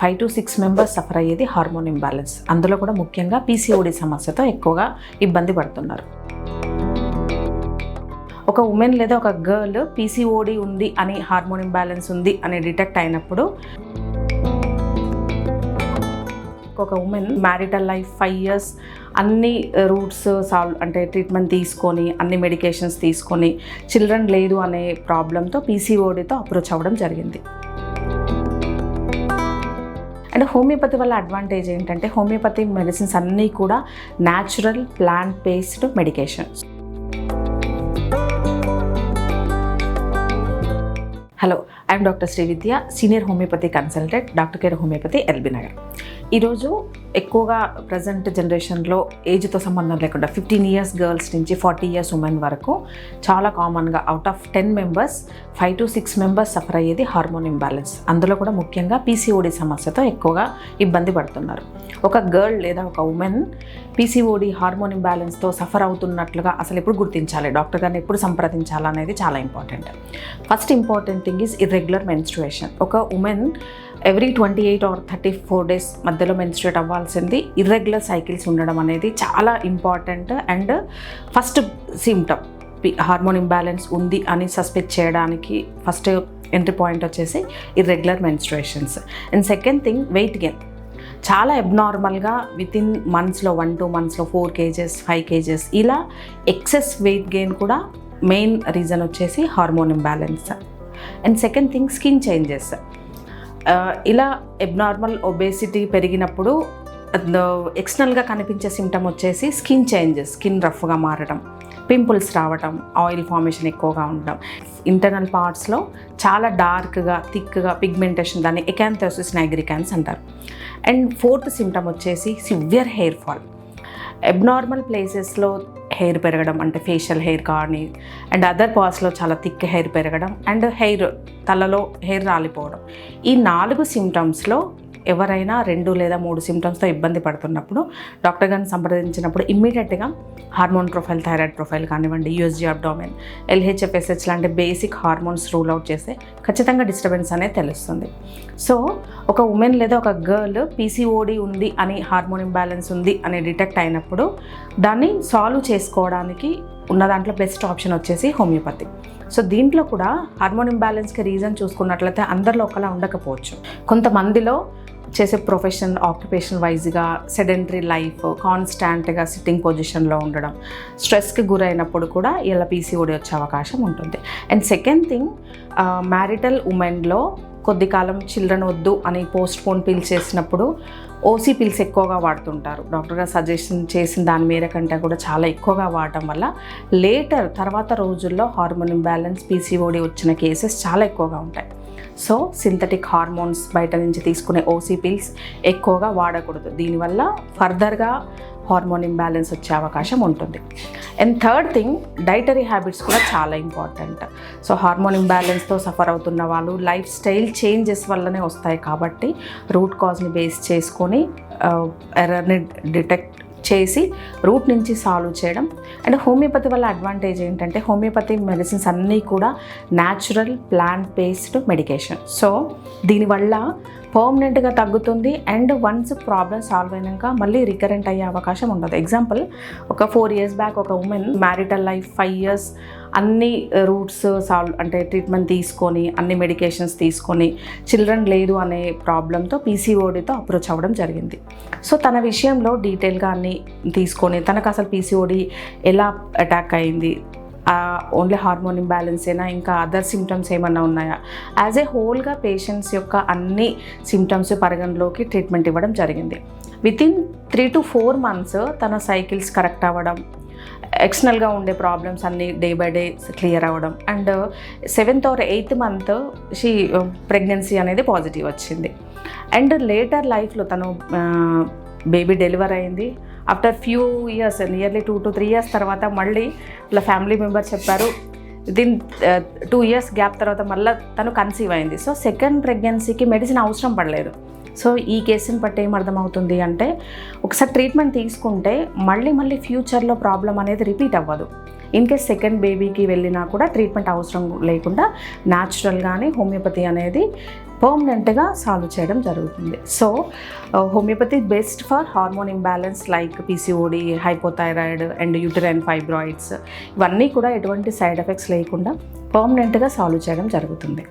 Five to six members suffer అయ్యేది hormone imbalance. అందులో కూడా ముఖ్యంగా పీసీఓడి సమస్యతో ఎక్కువగా ఇబ్బంది పడుతున్నారు. ఒక ఉమెన్ లేదా ఒక గర్ల్ పీసీఓడి ఉంది అని హార్మోన్ ఇంబ్యాలెన్స్ ఉంది అని డిటెక్ట్ అయినప్పుడు ఒక woman marital life five years అన్ని రూట్స్ సాల్వ్ అంటే ట్రీట్మెంట్ తీసుకొని అన్ని మెడికేషన్స్ తీసుకొని చిల్డ్రన్ లేదు అనే ప్రాబ్లంతో పీసీఓడితో అప్రోచ్ అవ్వడం జరిగింది. అండ్ హోమియోపతి వల్ల అడ్వాంటేజ్ ఏంటంటే హోమియోపతి మెడిసిన్స్ అన్నీ కూడా natural plant based medications hello I'm doctor Srividya senior homeopathy consultant doctor care homeopathy LB Nagar ఈరోజు ఎక్కువగా ప్రజెంట్ జనరేషన్లో ఏజ్తో సంబంధం లేకుండా ఫిఫ్టీన్ ఇయర్స్ గర్ల్స్ నుంచి ఫార్టీ ఇయర్స్ ఉమెన్ వరకు చాలా కామన్గా out of ten members five to six members suffer అయ్యేది హార్మోన్ ఇంబ్యాలెన్స్ అందులో కూడా ముఖ్యంగా పీసీఓడి సమస్యతో ఎక్కువగా ఇబ్బంది పడుతున్నారు. ఒక గర్ల్ లేదా ఒక ఉమెన్ పీసీఓడి హార్మోన్ ఇంబ్యాలెన్స్తో సఫర్ అవుతున్నట్లుగా అసలు ఎప్పుడు గుర్తించాలి? డాక్టర్ గారిని ఎప్పుడు సంప్రదించాలనేది చాలా important first important thing is irregular menstruation ఒక women every twenty eight or thirty four days మధ్యలో మెన్స్ట్రేట్ అవ్వాల్సింది. ఇర్రెగ్యులర్ సైకిల్స్ ఉండడం అనేది చాలా important and first symptom hormone imbalance ఉంది అని సస్పెక్ట్ చేయడానికి ఫస్ట్ ఎంట్రీ పాయింట్ వచ్చేసి irregular menstruations and second thing weight gain చాలా అబ్నార్మల్గా విత్ ఇన్ మంత్స్లో వన్ టూ మంత్స్లో ఫోర్ కేజెస్ ఫైవ్ కేజెస్ ఇలా ఎక్సెస్ వెయిట్ గెయిన్ కూడా మెయిన్ రీజన్ వచ్చేసి hormone imbalance and second thing skin changes ఇలా ఎబ్నార్మల్ ఒబేసిటీ పెరిగినప్పుడు ఎక్స్టర్నల్గా కనిపించే సిమ్టమ్ వచ్చేసి స్కిన్ చేంజెస్ స్కిన్ రఫ్గా మారడం పింపుల్స్ రావటం ఆయిల్ ఫార్మేషన్ ఎక్కువగా ఉండడం. ఇంటర్నల్ పార్ట్స్లో చాలా డార్క్గా థిక్గా పిగ్మెంటేషన్ దాన్ని ఎకాంథోసిస్ నైగ్రికాన్స్ అంటారు. అండ్ ఫోర్త్ సిమ్టమ్ వచ్చేసి సివియర్ హెయిర్ ఫాల్ అబ్నార్మల్ ప్లేసెస్లో హెయిర్ పెరగడం అంటే ఫేషియల్ హెయిర్ కానీ అండ్ అదర్ పార్ట్స్లో చాలా థిక్ హెయిర్ పెరగడం అండ్ హెయిర్ తలలో హెయిర్ రాలిపోవడం. ఈ నాలుగు సిమ్టమ్స్లో ఎవరైనా రెండు లేదా మూడు సిమ్టమ్స్తో ఇబ్బంది పడుతున్నప్పుడు డాక్టర్ గారిని సంప్రదించినప్పుడు ఇమ్మీడియట్గా హార్మోన్ ప్రొఫైల్ థైరాయిడ్ ప్రొఫైల్ కానివ్వండి యూఎస్జీ అబ్డామిన్ ఎల్హెచ్ఎఫ్ఎస్హెచ్ లాంటి బేసిక్ హార్మోన్స్ రూల్ అవుట్ చేస్తే ఖచ్చితంగా డిస్టర్బెన్స్ అనేది తెలుస్తుంది. సో ఒక ఉమెన్ లేదా ఒక గర్ల్ పీసీఓడి ఉంది అని హార్మోన్ ఇంబ్యాలెన్స్ ఉంది అని డిటెక్ట్ అయినప్పుడు దాన్ని సాల్వ్ చేసుకోవడానికి ఉన్న దాంట్లో బెస్ట్ ఆప్షన్ వచ్చేసి హోమియోపతి సో దీంట్లో కూడా హార్మోన్ ఇంబ్యాలెన్స్కి రీజన్ చూసుకున్నట్లయితే అందరిలో ఒకలా ఉండకపోవచ్చు. కొంతమందిలో చేసే ప్రొఫెషన్ ఆక్యుపేషన్ వైజ్గా సెడెంటరీ లైఫ్ కాన్స్టాంట్గా సిట్టింగ్ పొజిషన్లో ఉండడం స్ట్రెస్కి గురైనప్పుడు కూడా ఇలా పీసీఓడి వచ్చే అవకాశం ఉంటుంది. అండ్ సెకండ్ థింగ్ మ్యారిటల్ ఉమెన్లో కొద్ది కాలం చిల్డ్రన్ వద్దు అని పోస్ట్ పోన్ పిల్స్ చేసినప్పుడు ఓసీ పిల్స్ ఎక్కువగా వాడుతుంటారు. డాక్టర్ గారు సజెషన్ చేసిన దాని మేర కంటే కూడా చాలా ఎక్కువగా వాడటం వల్ల లేటర్ తర్వాత రోజుల్లో హార్మోన్ ఇంబ్యాలెన్స్ పీసీఓడి వచ్చిన కేసెస్ చాలా ఎక్కువగా ఉంటాయి. సో సింథటిక్ హార్మోన్స్ బయట నుంచి తీసుకునే ఓసీ పిల్స్ ఎక్కువగా వాడకూడదు. దీనివల్ల ఫర్దర్గా హార్మోన్ ఇంబ్యాలెన్స్ వచ్చే అవకాశం ఉంటుంది. And third thing dietary habits కూడా చాలా ఇంపార్టెంట్. సో హార్మోన్ ఇంబ్యాలెన్స్తో సఫర్ అవుతున్న వాళ్ళు లైఫ్ స్టైల్ చేంజెస్ వల్లనే వస్తాయి కాబట్టి రూట్ కాజ్ని బేస్ చేసుకొని ఎర్రర్ని డిటెక్ట్ చేసి రూట్ నుంచి సాల్వ్ చేయడం. అండ్ హోమియోపతి వల్ల అడ్వాంటేజ్ ఏంటంటే హోమియోపతి మెడిసిన్స్ అన్నీ కూడా natural plant based medication. So దీనివల్ల పర్మనెంట్గా తగ్గుతుంది. అండ్ వన్స్ ప్రాబ్లమ్ సాల్వ్ అయినాక మళ్ళీ రికరెంట్ అయ్యే అవకాశం ఉండదు. ఎగ్జాంపుల్ ఒక ఫోర్ ఇయర్స్ బ్యాక్ ఒక woman marital life five years అన్ని రూట్స్ సాల్వ్ అంటే ట్రీట్మెంట్ తీసుకొని అన్ని మెడికేషన్స్ తీసుకొని చిల్డ్రన్ లేదు అనే ప్రాబ్లంతో పీసీఓడితో అప్రోచ్ అవ్వడం జరిగింది. సో తన విషయంలో డీటెయిల్గా అన్ని తీసుకొని తనకు అసలు పీసీఓడి ఎలా అటాక్ అయింది ఓన్లీ హార్మోన్ ఇంబ్యాలెన్స్ అయినా ఇంకా అదర్ సిమ్టమ్స్ ఏమన్నా ఉన్నాయా? యాజ్ ఏ హోల్గా పేషెంట్స్ యొక్క అన్ని సిమ్టమ్స్ పరిగణలోకి ట్రీట్మెంట్ ఇవ్వడం జరిగింది. Within three to four months తన సైకిల్స్ కరెక్ట్ అవ్వడం ఎక్స్టర్నల్గా ఉండే ప్రాబ్లమ్స్ అన్నీ డే బై డే క్లియర్ అవ్వడం. And seventh or eighth month she pregnancy అనేది పాజిటివ్ వచ్చింది. అండ్ లేటర్ లైఫ్లో తను uh, బేబీ డెలివర్ అయింది. After few years nearly two to three years తర్వాత మళ్ళీ ఇట్లా ఫ్యామిలీ మెంబర్ చెప్పారు. విదిన్ టూ ఇయర్స్ గ్యాప్ తర్వాత మళ్ళీ తను కన్సీవ్ అయింది. సో సెకండ్ ప్రెగ్నెన్సీకి మెడిసిన్ అవసరం పడలేదు. సో ఈ కేసుని బట్టి ఏం అర్థమవుతుంది అంటే ఒకసారి ట్రీట్మెంట్ తీసుకుంటే మళ్ళీ మళ్ళీ ఫ్యూచర్లో ప్రాబ్లం అనేది రిపీట్ అవ్వదు. ఇన్ కేస్ సెకండ్ బేబీకి వెళ్ళినా కూడా ట్రీట్మెంట్ అవసరం లేకుండా న్యాచురల్గానే హోమియోపతి అనేది పర్మనెంట్గా సాల్వ్ చేయడం జరుగుతుంది. So homeopathy best for hormone imbalance like PCOD hypothyroid and uterine fibroids ఇవన్నీ కూడా ఎటువంటి సైడ్ ఎఫెక్ట్స్ లేకుండా పర్మనెంట్గా సాల్వ్ చేయడం జరుగుతుంది.